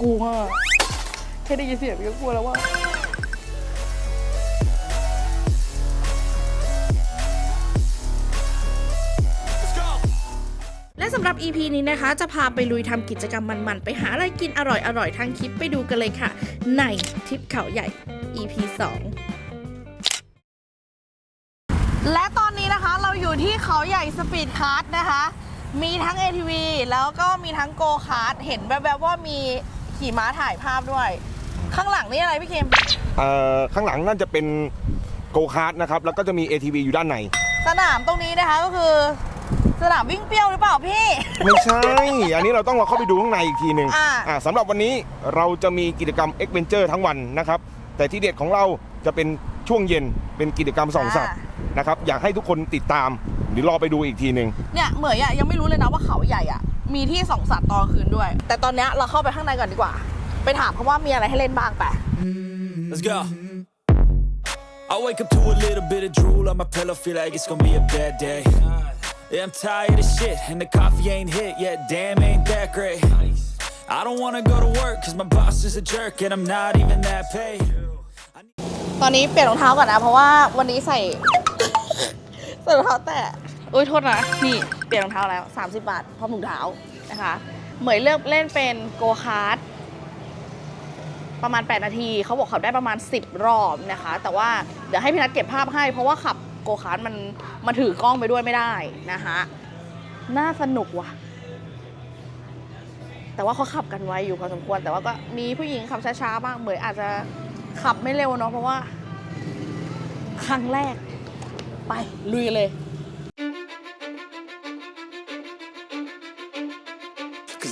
กลัวแค่ได้ยินเสียงก็กลัวแล้วว่าและสำหรับ EP นี้นะคะ จะพาไปลุยทำกิจกรรมมันๆ ไปหาอะไรกินอร่อยๆทางคลิปไปดูกันเลยค่ะ ในทริปเขาใหญ่ EP 2 และตอนนี้นะคะเราอยู่ที่เขาใหญ่สปีดคาร์ดนะคะ มีทั้ง ATV แล้วก็มีทั้งโกคาร์ดเห็นแบบๆว่ามี ขี่ม้าถ่ายภาพด้วย ข้างหลังนี่อะไรพี่เค็มเอ่อข้างหลังน่าจะเป็นโกคาร์ดนะครับแล้วก็จะมี ATV อยู่ด้านใน สนามตรงนี้นะคะก็คือ สนามวิ่งเปรี้ยวหรือเปล่าพี่ ไม่ใช่ อันนี้เราต้องรอเข้าไปดูข้างในอีกทีหนึ่งอ่า อ่าสำหรับวันนี้เราจะมีกิจกรรม e อ v e n t u r e ทั้งวันนะครับ แต่ที่เด็ดของเราจะเป็นช่วงเย็นเป็นกิจกรรมส่องสัตว์นะครับ อยากให้ทุกคนติดตามหรือรอไปดูอีกทีหนึ่งเนี่ยเหมยอะยังไม่รู้เลยนะว่าเขาใหญ่อะ มีที่ส่องสัตว์ตอนคืนด้วย แต่ตอนเนี้ยเราเข้าไปข้างในก่อนดีกว่า ไปถามเขาว่ามีอะไรให้เล่นบ้างไป Let's go. I wake up to a little bit of drool on my pillow, feel like it's gonna be a bad day. Yeah, I'm tired of shit, and the coffee ain't hit yet. Damn, ain't that great. I don't wanna go to work, cause my boss is a jerk, and I'm not even that paid. ตอนนี้เปลี่ยนรองเท้าก่อนนะ เพราะว่าวันนี้ใส่ใส่รองเท้าแตะ โอ้ยโทษนะ นี่เปลี่ยนรองเท้าแล้ว 30 บาทพร้อมถุงเท้านะคะ เหมยเลือกเล่นเป็นโกคาร์ดประมาณ 8 นาที เขาบอกขับได้ประมาณ 10 รอบนะคะ แต่ว่าเดี๋ยวให้พี่นัทเก็บภาพให้ เพราะว่าขับโกคาร์ดมันมันถือกล้องไปด้วยไม่ได้นะคะน่าสนุกว่ะ แต่ว่าเขาขับกันไวอยู่พอสมควร แต่ว่าก็มีผู้หญิงขับช้าๆบ้างเหมยอาจจะขับไม่เร็วเนาะเพราะว่า ครั้งแรก ไปลุยเลย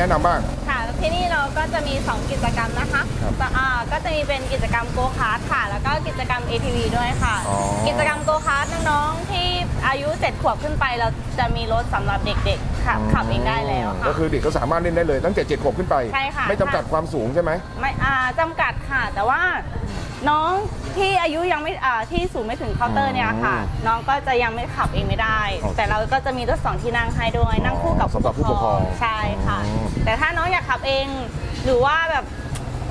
แนะนำบ้าง ค่ะที่นี่เราก็จะมี 2 กิจกรรมนะคะครับแต่อ่าก็จะมีเป็นกิจกรรมโกคาร์ทค่ะ แล้วก็กิจกรรม ATV ด้วยค่ะ อ๋อ กิจกรรมโกคาร์ทน้องๆที่อายุ 7 ขวบขึ้นไป เราจะมีรถสำหรับเด็กๆขับขับเองได้แล้วค่ะ ก็คือเด็กก็สามารถเล่นได้เลยตั้งแต่เจ็ดขวบขึ้นไป ใช่ค่ะ ไม่จำกัดความสูงใช่ไหม ไม่อ่าจำกัดค่ะ แต่ว่า น้องที่อายุยังไม่อ่าที่สูงไม่ถึงเคาน์เตอร์เนี่ยค่ะ อืมน้องก็จะยังไม่ขับเองไม่ได้ โอเคแต่เราก็จะมีรถสองที่นั่งให้ด้วยนั่งคู่กับสำหรับผู้ปกครองใช่ค่ะ อืมแต่ถ้าน้องอยากขับเอง หรือว่าแบบ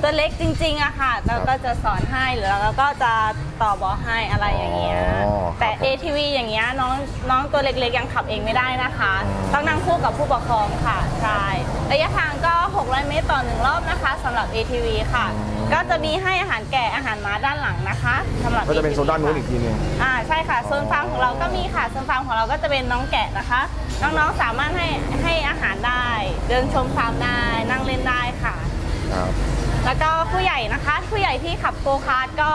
ตัวเล็กจริงๆอะค่ะเราก็จะสอนให้หรือเราก็จะต่อบอให้อะไรอย่างเงี้ย อ๋อครับแต่ ATV อย่างเงี้ยน้องน้องตัวเล็กๆยังขับเองไม่ได้นะคะ ต้องนั่งคู่กับผู้ปกครองค่ะ ใช่ ระยะทางก็ 600 เมตรต่อหนึ่งรอบนะคะสำหรับ ATV ค่ะ ก็จะมีให้อาหารแก่อาหารม้าด้านหลังนะคะสำหรับ ก็จะเป็นโซนด้านนู้น ATV อีกทีหนึง อ่าใช่ค่ะโซนฟาร์มของเราก็มีค่ะโซนฟาร์มของเราก็จะเป็นน้องแกะนะคะ น้องๆสามารถให้ให้อาหารได้ เดินชมฟาร์มได้นั่งเล่นได้ค่ะ ครับ แล้วก็ผู้ใหญ่นะคะ ผู้ใหญ่ที่ขับโกคาร์ดก็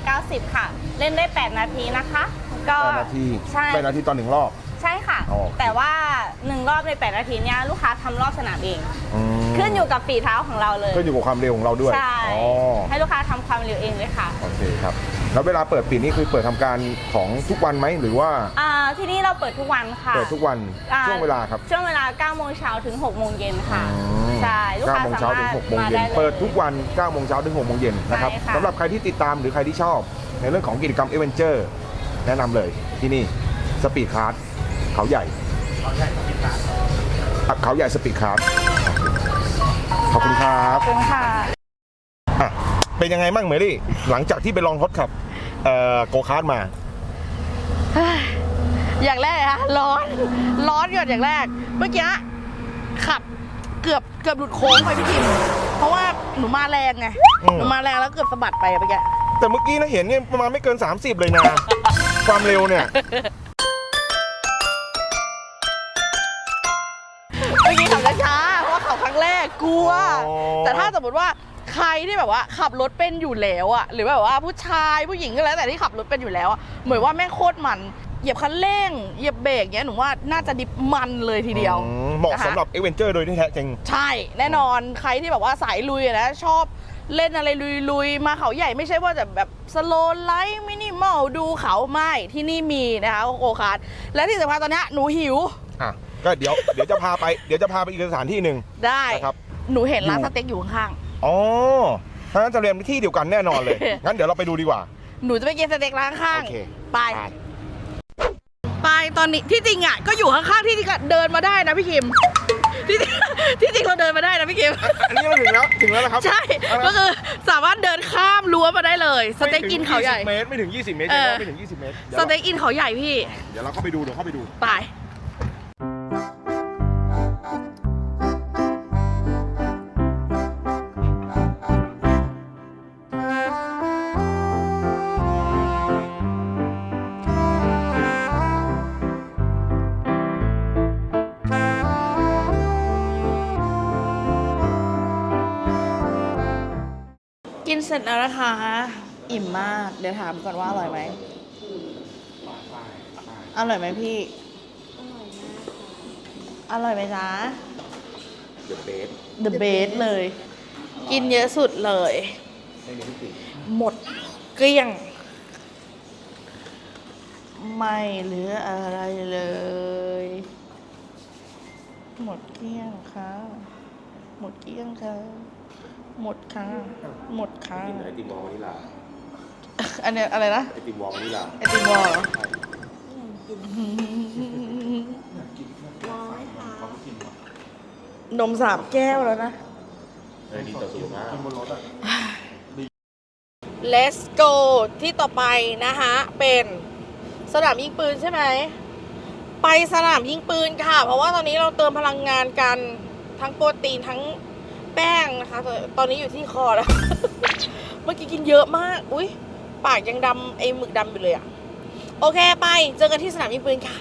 390 ค่ะ เล่นได้ 8 นาทีนะคะ ก็แปดนาทีใช่ แปดนาทีตอนหนึ่งรอบ ใช่ค่ะโอเคแต่ว่า 1 รอบใน 8 นาทีเนี้ยลูกค้าทำรอบสนามเอง อืมขึ้นอยู่กับฝีเท้าของเราเลย ขึ้นอยู่กับความเร็วของเราด้วยใช่ อ๋อให้ลูกค้าทำความเร็วเองเลยค่ะ โอเคครับ แล้วเวลาเปิดปิดนี่คือเปิดทำการของทุกวันไหมหรือว่าอ่าที่นี่เราเปิดทุกวันค่ะเปิดทุกวันอ่าช่วงเวลาครับช่วงเวลา9โมงเช้าถึง6โมงเย็นค่ะอืมใช่ลูกค้า9โมงสาเช้าถึมางรถ6โมงมาเย็นได้เลย เปิดทุกวัน9โมงเช้าถึง6โมงเย็นนะครับใช่ค่ะ สำหรับใครที่ติดตามหรือใครที่ชอบ ในเรื่องของกิจกรรมเอเวนเจอร์แนะนำเลยที่นี่สปีดคาร์ดเขาใหญ่เขาใหญ่สปีดคาร์ดเขาใหญ่สปีดคาร์ดขอบคุณครับ ขอบคุณค่ะ อะเป็นยังไงบ้างเมลี่ หลังจากที่ไปลองทดขับ เออโกคาร์ดมาอย่างแรกฮะร้อนร้อนก่อนอย่างแรก เมื่อกี้ขับเกือบเกือบหลุดโค้งไปพี่ทิมเพราะว่าหนูมาแรงไงหนูมาแรงแล้วเกือบสะบัดไปเมื่อกี้แต่เมื่อกี้นะเห็นเนี่ยประมาณไม่เกิน 30 เลยนะ ความเร็วเนี่ยเมื่อกี้ขับช้าๆเพราะว่าขับครั้งแรกกลัว แต่ถ้าสมมติว่า ใครที่แบบว่าขับรถเป็นอยู่แล้วอะหรือแบบว่าผู้ชายผู้หญิงก็แล้วแต่ที่ขับรถเป็นอยู่แล้วอะเหมือนว่าแม่งโคตรมันเหยียบคันเร่งเหยียบเบรกเนี้ยหนูว่าน่าจะดิบมันเลยทีเดียว อืมเหมาะนะคะสำหรับเอเวนเจอร์โดยที่แท้จริง ใช่แน่นอนใครที่แบบว่าสายลุยอะนะชอบเล่นอะไรลุยๆ มาเขาใหญ่ไม่ใช่ว่าจะแบบสโลไลท์มินิมอลดูเขาไม่ที่นี่มีนะคะโอคาร์ดและที่สำคัญตอนเนี้ยหนูหิวอะ ก็เดี๋ยว เดี๋ยวจะพาไป เดี๋ยวจะพาไปอีกสถานที่หนึ่งได้ นะครับ หนูเห็นร้านอยู่สเต็กอยู่ข้าง อ๋อถ้างั้นจะเรียนที่เดียวกันแน่นอนเลย งั้นเดี๋ยวเราไปดูดีกว่าๆหนูจะไปกินสเต็กร้านข้าง โอเคไป ไปตอนนี้ที่จริงอะก็อยู่ข้างๆที่จริงอะเดินมาได้นะพี่คิมที่จริงที่จริงเราเดินมาได้นะพี่คิม อันนี้เราถึงแล้ว ถึงแล้วนะครับใช่เอาละก็คือสามารถเดินข้ามรั้วมาได้เลย สเต็กอินเขาใหญ่ ไม่ถึง20เมตร ไม่ถึง 20 เมตรเออ ไม่ถึง 20 เมตรเดี๋สยวเราเต็กอินเขาใหญ่พี่เดี๋ยวเราเข้าไปดู เดี๋ยวเข้าไปดู ไป เสร็จแล้วนะคะ อิ่มมาก เดี๋ยวถามก่อนว่าอร่อยไหม อร่อยไหมพี่ อร่อยไหมจ๊ะ The best The best เลย กินเยอะสุดเลยหมดเกลี้ยง ไม่เหลืออะไรเลย หมดเกลี้ยงค่ะ หมดเกลี้ยงค่ะ หมดค่ะ หมดค่ะไอติมวอลวานิลาอันเนี้ยอะไรนะ ไอติมวอลวานิลาไอติมวอลเหรอวนมสามแก้วแล้วนะ เออดีต่อสุขภาพ Let's go ที่ต่อไปนะคะเป็นสนามยิงปืนใช่ไหม ไปสนามยิงปืนค่ะ เพราะว่าตอนนี้เราเติมพลังงานกันทั้งโปรตีนทั้ง แป้งนะคะตอนตอนนี้อยู่ที่คอแล้ว เมื่อกี้กินเยอะมาก อุ้ยปากยังดำไอ้หมึกดำอยู่เลยอะโอเคไปเจอกันที่สนามยิงปืนค่ะ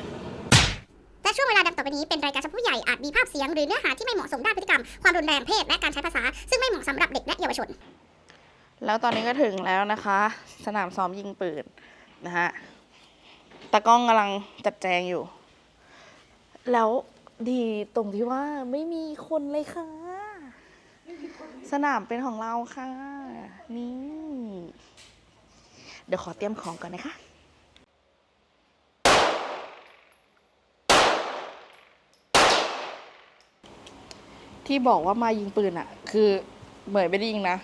และช่วงเวลาดังต่อไปนี้เป็นรายการเฉพาะผู้ใหญ่อาจมีภาพเสียงหรือเนื้อหาที่ไม่เหมาะสมด้านพฤติกรรม ความรุนแรงเพศและการใช้ภาษา ซึ่งไม่เหมาะสำหรับเด็กและเยาวชน แล้วตอนนี้ก็ถึงแล้วนะคะ สนามซ้อมยิงปืนนะฮะตากล้องกำลังจัดแจงอยู่ แล้วดีตรงที่ว่าไม่มีคนเลยค่ะ สนามเป็นของเราค่ะ นี่ เดี๋ยวขอเตรียมของก่อนนะคะที่บอกว่ามายิงปืนอะคือเหมยไม่ได้ยิงนะ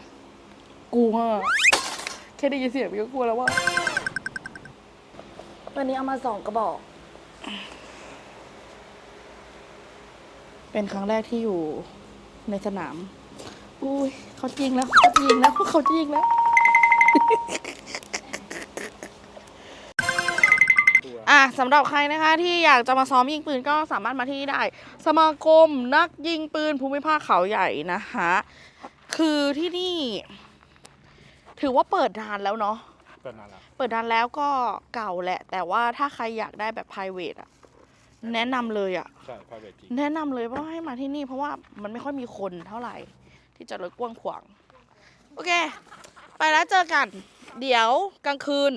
กลัวแค่ได้ยินเสียงก็กลัวแล้วว่าวันนี้เอามาสองกระบอก เป็นครั้งแรกที่อยู่ในสนาม อุ้ยเขาจริงแล้วเขาจริงแล้วเขาจริงแล้ว อะสำหรับใครนะคะที่อยากจะมาซ้อมยิงปืนก็สามารถมาที่นี่ได้ สมาคมนักยิงปืนภูมิภาคเขาใหญ่นะคะคือที่นี่ ถือว่าเปิดนานแล้วเนาะ เปิดนานแล้วเปิดนานแล้วก็เก่าแหละ แต่ว่าถ้าใครอยากได้แบบ p r i v a t อะแนะนำเลยอะ ใช่ private จริง แนะนำเลยว่าให้มาที่นี่เพราะว่ามันไม่ค่อยมีคนเท่าไหร่ ที่จะรถกว้างขวาง โอเค ไปแล้วเจอกัน เดี๋ยวกลางคืน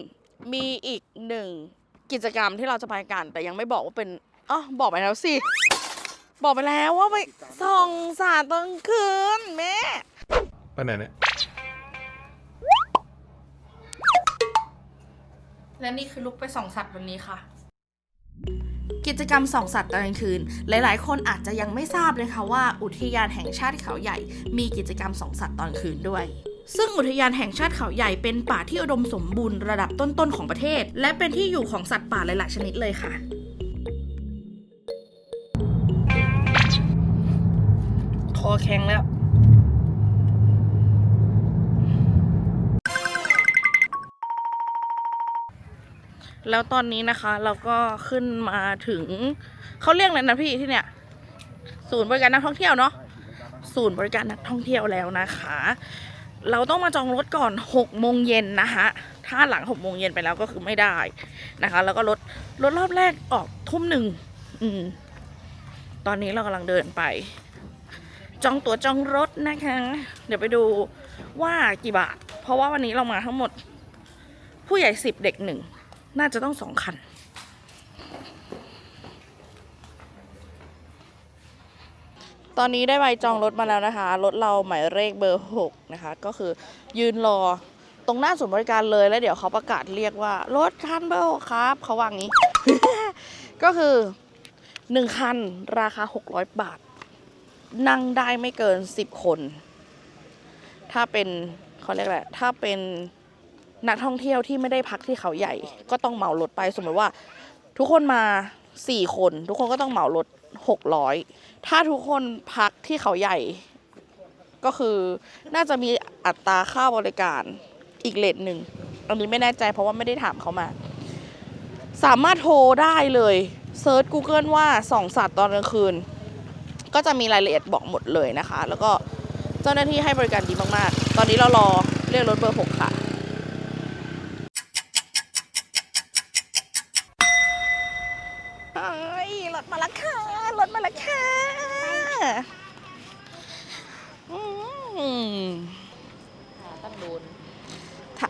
มีอีกหนึ่งกิจกรรมที่เราจะไปกัน แต่ยังไม่บอกว่าเป็นอ๋อบอกไปแล้วสิ บอกไปแล้วว่าไปส่องสาดตอนกลางคืนแม่ไปไหนเนี่ย และนี่คือลุกไปส่องสัตว์วันนี้ค่ะ กิจกรรมส่องสัตว์ตอนกลางคืน หลายๆ คนอาจจะยังไม่ทราบเลยค่ะว่า อุทยานแห่งชาติเขาใหญ่ มีกิจกรรมส่องสัตว์ตอนคืนด้วย ซึ่งอุทยานแห่งชาติเขาใหญ่เป็นป่าที่อุดมสมบูรณ์ระดับต้นๆของประเทศ และเป็นที่อยู่ของสัตว์ป่าหลายๆชนิดเลยค่ะคอแข็งแล้ว แล้วตอนนี้นะคะเราก็ขึ้นมาถึงเขาเรียกอะไรนะพี่ที่เนี่ย ศูนย์บริการนักท่องเที่ยวเนาะศูนย์บริการนักท่องเที่ยวแล้วนะคะ เราต้องมาจองรถก่อน6โมงเย็นนะคะถ้าหลัง6โมงเย็นไปแล้วก็คือไม่ได้นะคะ แล้วก็รถรถรอบแรกออกทุ่มหนึ่งอืมตอนนี้เรากำลังเดินไป จองตั๋วจองรถนะคะ เดี๋ยวไปดูว่ากี่บาท เพราะว่าวันนี้เรามาทั้งหมด ผู้ใหญ่สิบเด็กหนึ่ง น่าจะต้องสองคัน ตอนนี้ได้ใบจองรถมาแล้วนะคะ รถเราหมายเลขเบอร์ 6 นะคะ ก็คือยืนรอตรงหน้าศูนย์บริการเลยแล้วเดี๋ยวเขาประกาศเรียกว่ารถคันเบอร์6ครับ เขาว่างี้ ก็คือ 1 คันราคา 600 บาท นั่งได้ไม่เกิน 10 คน ถ้าเป็นเขาเรียกอะไรถ้าเป็น นักท่องเที่ยวที่ไม่ได้พักที่เขาใหญ่ ก็ต้องเหมารถไปสมมติว่า ทุกคนมา4คน ทุกคนก็ต้องเหมารถ600ถ้าทุกคนพักที่เขาใหญ่ ก็คือน่าจะมีอัตราค่าบริการอีกเลทหนึ่งอันนี้ไม่แน่ใจเพราะว่าไม่ได้ถามเขามา สามารถโทรได้เลยเซิร์ช Google ว่าสองสัตว์ตอนกลางคืน ก็จะมีรายละเอียดบอกหมดเลยนะคะ แล้วก็เจ้าหน้าที่ให้บริการดีมากๆ ตอนนี้เรารอเรียกรถเบอร์ 6 ค่ะ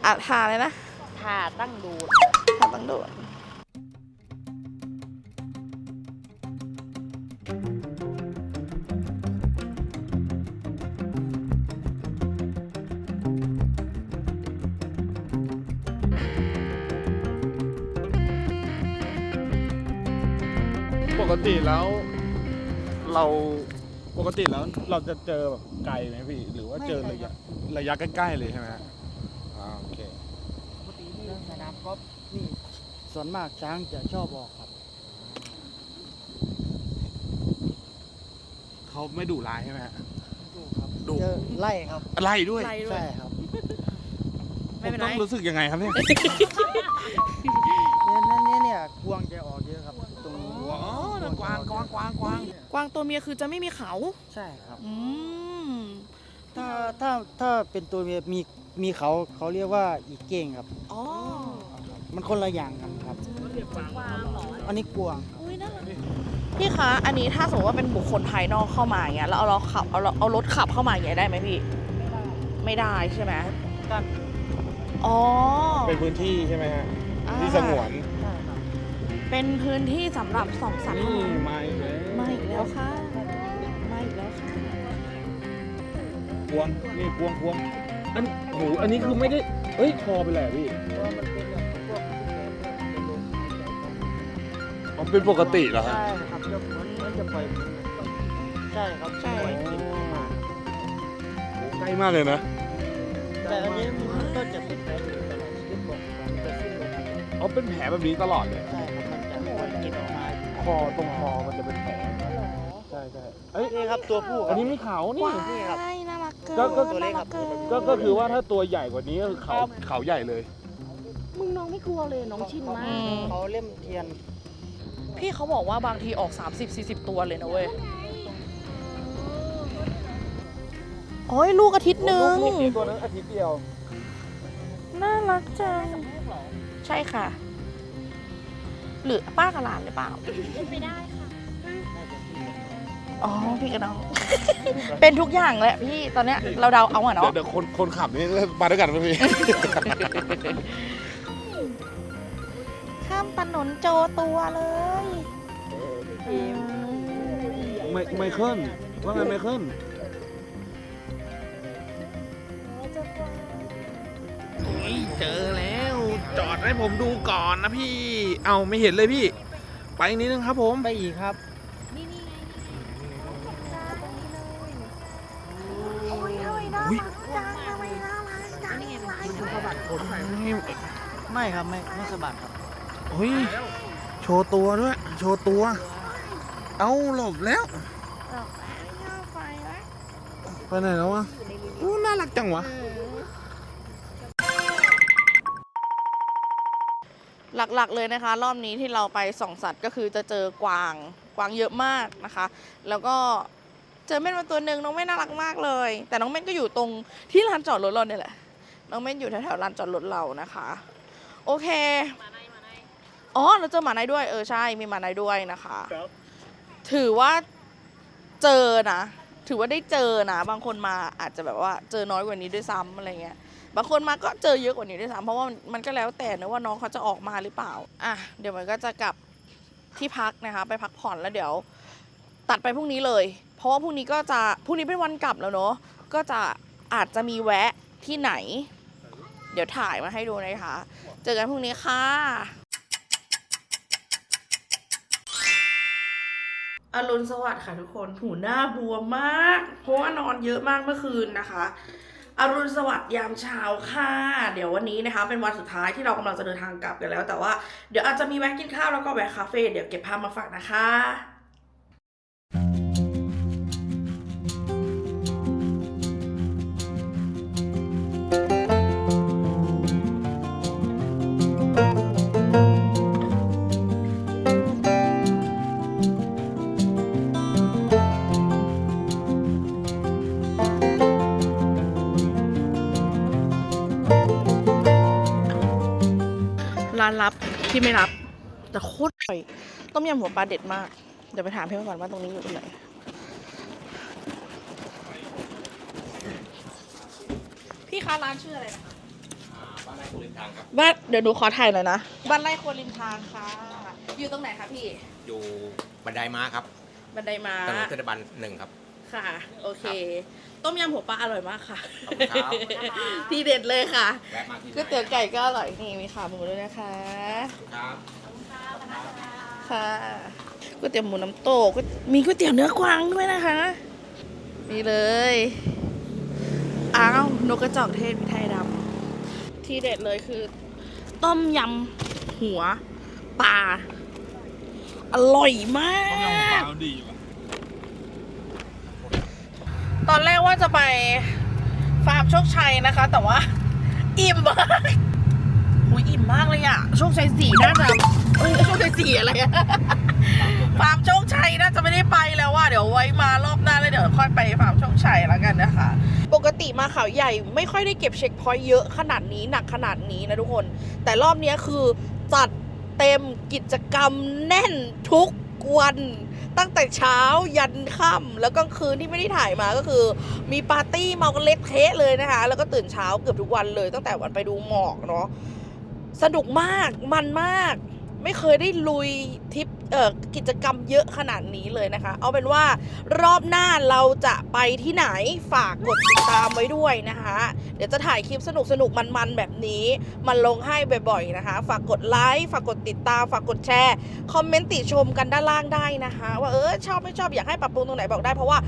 ทาทาเลยนะท่าตั้งโดนทาต้องโดดปกติแล้วเราปกติแล้วเราจะเจอแบบไกลไหมพี่ หรือว่าเจอระยะระยะใกล้ๆเลยใช่ไหมฮะอ่าโอเค เรื่องสนาม กอล์ฟนี่ส่วนมากช้างจะชอบออกครับ เขาไม่ดุร้ายใช่ไหมฮะ ดูครับดุ เจอไล่ครับอะไรด้วย ไล่ด้วย ใช่ครับไม่เป็นผไร ต้องรู้สึกยังไงครับเนี่ยเนี่ยเนี่ยเนี่ยกวางจะออกเยอะครับตรงนี้อ๋อนั่นกวางกวางกวางกวางกวางตัวเมียคือจะไม่มีเขา ใช่ครับ อืมถ้าถ้าถ้าเป็นตัวเมียมีมีเขาเขาเรียกว่าอีเก้งครับอ๋อ มันคนละอย่างกันครับกวางเหรออันนี้กวาง อุ้ยน่ารักพี่คะ อันนี้ถ้าสมมติว่าเป็นบุคคลภายนอกเข้ามาอย่างเงี้ยแล้วเอาเราขับเอาเราเอารถขับเข้ามาอย่างเงี้ยได้ไหมพี่ ไม่ได้ใช่ไหมกันอ๋อ เป็นพื้นที่ใช่ไหมฮะอ่า ที่สงวนใช่ครับเป็นพื้นที่สำหรับส่องสัตว์นี่เท่านั้นมาอีกแล้วมาอีกแล้วค่ะมาอีกแล้วค่ะกวางนี่กวางกวางอันโหอันนี้คือไม่ได้เอ้ยคอไปแหละพี่ อ๋อเป็นปกติเหรอฮะใช่ครับจะเหมือนเหมือนจะปล่อยใช่ครับใช่ปล่อยกลิ่นออกมาโหใกล้มากเลยนะ แต่อันนี้มันก็จะเป็นแผลอยู่ตลอดชีวิตบอกมันจะสิ้นลมอ๋อเป็นแผลแบบนี้ตลอดเลย ใช่ครับมันจะปล่อยกลิ่นออกมาคอตรงคอมันจะเป็นแผล ใช่ใช่เอ้ย นี่ครับตัวผู้คอัรันบนี้ไม่ขาวนี่ ว้ายนี่ครับน่ารักเกินก็ก็ ตัวเล็กครับน่ากินก็ ก็คือว่าถ้าตัวใหญ่กว่านี้ก็คือเขาครับเขาใหญ่เลย มึงน้องไม่กลัวเลยน้องชินมากเขาเล่มเทียน พี่เขาบอกว่าบางทีออก 30-40 ตัวเลยนะเว้ยโอ้ยลูกอาทิตย์หนึ่งตัวนั้นอาทิตย์เดียว น่ารักจัง ใช่ค่ะ หรือป้ากับหลานหรือเปล่าไม่ได้ค่ะ อ๋อพี่กับน้อง เป็นทุกอย่างแหละพี่ตอนเนี้ยเราเดาเอาอะเดี๋ยวเนาะ เดี๋ยวคนคนขับนี่มาด้วยกันไหมพี่ข้ามถนนโจตัวเลยไมไมเคิลว่าไงไมเคิลเจอแล้ว จอดให้ผมดูก่อนนะพี่ เอาไม่เห็นเลยพี่ ไปอีนิดนึงครับผม ไปอีกครับอุ๊ยไม่ครับไม่ไม่สะบัดครับ เฮ้ย โชว์ตัวด้วย โชว์ตัว เอาหลบแล้ว ไปไหนแล้ววะอู้น่ารักจังวะ หลักๆเลยนะคะ รอบนี้ที่เราไปส่องสัตว์ก็คือจะเจอกวางกวางเยอะมากนะคะ แล้วก็เจอเม่นมาตัวหนึ่งน้องเม่นน่ารักมากเลย แต่น้องเม่นก็อยู่ตรงที่ลานจอดรถเราเนี่ยแหละ น้องเม่นอยู่แถวๆลานจอดรถเรานะคะ โอเค อ๋อเราเจอหมาในด้วย เออใช่ มีหมาในด้วยนะคะถือว่าเจอนะ ถือว่าได้เจอนะ บางคนมาอาจจะแบบว่าเจอน้อยกว่านี้ด้วยซ้ำอะไรเงี้ย บางคนมาก็เจอเยอะกว่านี้ด้วยซ้ำเพราะว่ามันมันก็แล้วแต่นะว่าน้องเขาจะออกมาหรือเปล่า อะ เดี๋ยวมันก็จะกลับที่พักนะคะ ไปพักผ่อนแล้วเดี๋ยว ตัดไปพรุ่งนี้เลย เพราะว่าพรุ่งนี้ก็จะ พรุ่งนี้เป็นวันกลับแล้วเนอะก็จะอาจจะมีแวะที่ไหน เดี๋ยวถ่ายมาให้ดูนะคะ เจอกันพรุ่งนี้ค่ะ อรุณสวัสดิ์ค่ะทุกคนหูหน้าบวมมาก เพราะว่านอนเยอะมากเมื่อคืนนะคะอรุณสวัสดิ์ยามเช้าค่ะ เดี๋ยววันนี้นะคะ เป็นวันสุดท้ายที่เรากำลังจะเดินทางกลับกันแล้ว แต่ว่าเดี๋ยวอาจจะมีแวะกินข้าวแล้วก็แวะคาเฟ่เดี๋ยวเก็บภาพมาฝากนะคะ ร้านลับที่ไม่รับ แต่โคตรอร่อย ต้มยำหัวปลาเด็ดมาก เดี๋ยวไปถามพี่มาก่อนว่าตรงนี้อยู่ตรงไหนพี่คะร้านชื่ออะไรนะคะบ้านไร่ครัวริมทางครับ บ้านเดี๋ยวหนูขอถ่ายหน่อยนะบ้านไร่ครัวริมทางค่ะ อยู่ตรงไหนคะพี่ อยู่บันไดม้าครับ บันไดม้าถนนเทศบาลหนึ่งครับ ค่ะ โอเค ต้มยำหัวปลาอร่อยมากค่ะ ขอบคุณครับ ทีเด็ดเลยค่ะแวะมาที่ก๋วยเตี๋ยวไก่ก็อร่อยนี่มีขาหมูด้วยนะคะ ครับ ค่ะก๋วยเตี๋ยวหมูน้ำตกก๋วยมีก๋วยเตี๋ยวเนื้อกวางด้วยนะคะมีเลยอ้าวนกกระจอกเทศพริกไทยดำที่เด็ดเลยคือ ต้มยำหัวปลาอร่อยมากดีว่ะ ต อนแรกว่าจะไปฟาร์มโชคชัยนะคะ แต่ว่า อิ่มมากหุยอิ่มมากเลยอะโชคชัยสี่น่าจะเอ้โชคชัยสี่อะไรอะฟาร์มโชคชัยน่าจะไม่ได้ไปแล้วว่าเดี๋ยวไว้มารอบหน้าแล้วเดี๋ยวค่อยไปฟาร์มโชคชัยแล้วกันนะคะ ปกติมาเขาใหญ่ไม่ค่อยได้เก็บเช็คพอยต์เยอะขนาดนี้หนักขนาดนี้นะทุกคน แต่รอบนี้คือจัดเต็มกิจกรรมแน่นทุกวัน ตั้งแต่เช้ายันค่ำแล้วกลางคืนที่ไม่ได้ถ่ายมาก็คือ มีปาร์ตี้เมากันเละเทะเลยนะคะ แล้วก็ตื่นเช้าเกือบทุกวันเลย ตั้งแต่วันไปดูหมอกเนาะสนุกมากมันมาก ไม่เคยได้ลุยทริป กิจกรรมเยอะขนาดนี้เลยนะคะ เอาเป็นว่ารอบหน้าเราจะไปที่ไหนฝากกดติดตามไว้ด้วยนะคะ เดี๋ยวจะถ่ายคลิปสนุกสนุกมันๆแบบนี้มันลงให้บ่อยๆนะคะ ฝากกดไลค์ฝากกดติดตามฝากกดแชร์คอมเมนต์ติชมกันด้านล่างได้นะคะ ว่าเออชอบไม่ชอบอยากให้ปรับปรุงตรงไหนบอกได้เพราะว่า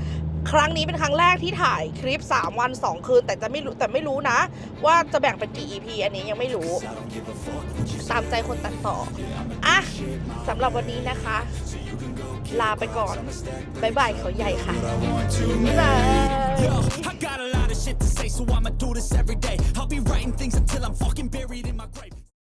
ครั้งนี้เป็นครั้งแรกที่ถ่ายคลิป 3 วัน 2 คืน แต่จะไม่รู้แต่ไม่รู้นะ ว่าจะแบ่งเป็นกี่ EP อันนี้ยังไม่รู้ ตามใจคนตัดต่อ อะสำหรับวันนี้นะคะ ลาไปก่อนบายบายเขาใหญ่ค่ะบ๊ายบาย Yo, I got a lot of shit to say, so I'ma do this every day. I'll be writing things and